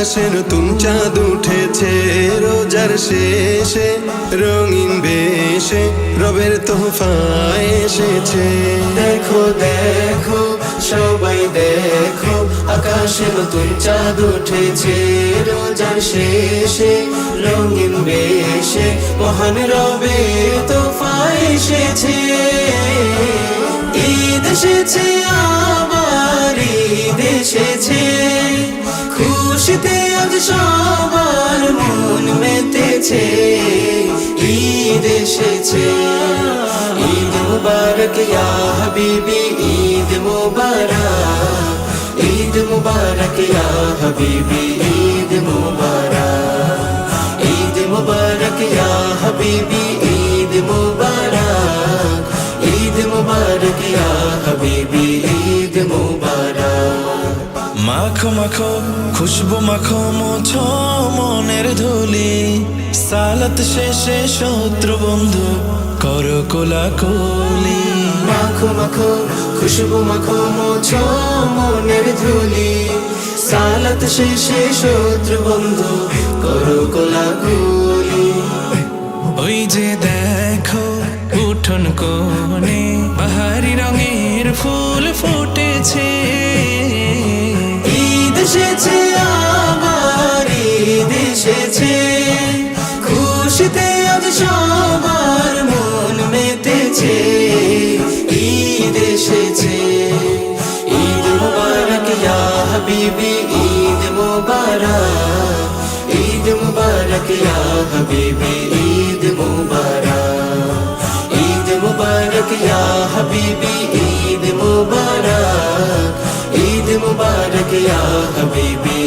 আকাশে নতুন চাঁদ উঠেছে, রোজার শেষে, রঙিন বেশে, রবের তোহফা এসেছে। দেখো দেখো, সবাই দেখো আকাশে নতুন চাঁদ উঠেছে, রোজার শেষে, রঙিন বেশে, মহান রবে তো এসেছে। ঈদ এসেছে মেতেছে ঈদ এসেছে। ঈদ মুবারক ইয়া হাবিবি, ঈদ মুবারক। ঈদ মুবারক ইয়া হাবিবি, ঈদ মুবারক। মাখো খুশবু মাখো মোছো মনের ধুলি। সালাত শেষে শত্রু বন্ধু করো কোলাকুলি। মাখো মাখো খুশবু মাখো মোছো মনের ধুলি। সালাত শেষে শত্রু বন্ধু করো কোলাকুলি। ওই যে দেখো উঠোন কোণে বাহারি রঙের ফুল ফুটেছে। মুবারক ঈদ মুবারক ইয়া হাবিবি ঈদ মুবারক ঈদ মুবারক ইয়া হাবিবি ঈদ মুবারক ঈদ মুবারক ইয়া হাবিবি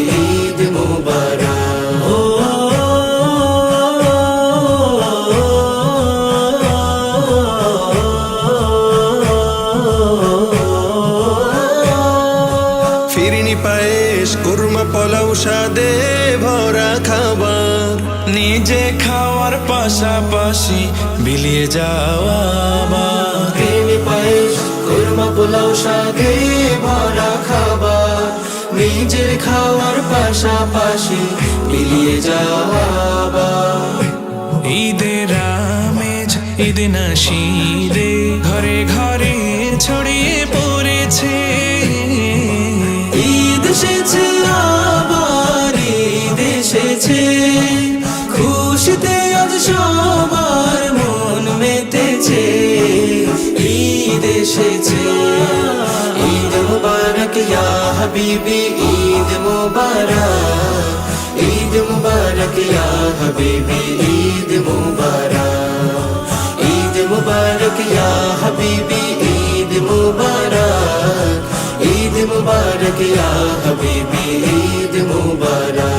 ফিরিনি পায়েস কুরমা পোলাও সাদে ভরা খাবার। নিজে খাওয়ার পাশাপাশি বিলিয়ে যাওয়া। প্রেমী পায়েস কুরমা পোলাও সাদে ভরা খাবার। নিজের খাওয়ার পাশাপাশি যাওয়া ঈদের আমেজ ঈদ নাশিদে ঘরে ঘরে ছড়িয়ে মুবারক ইয়া হাবিবি ঈদ মুবারক ঈদ মুবারক ইয়া হাবিবি ঈদ মুবারক ঈদ মুবারক ইয়া হাবিবি ঈদ মুবারক ঈদ মুবারক ইয়া হাবিবি ঈদ মুবারক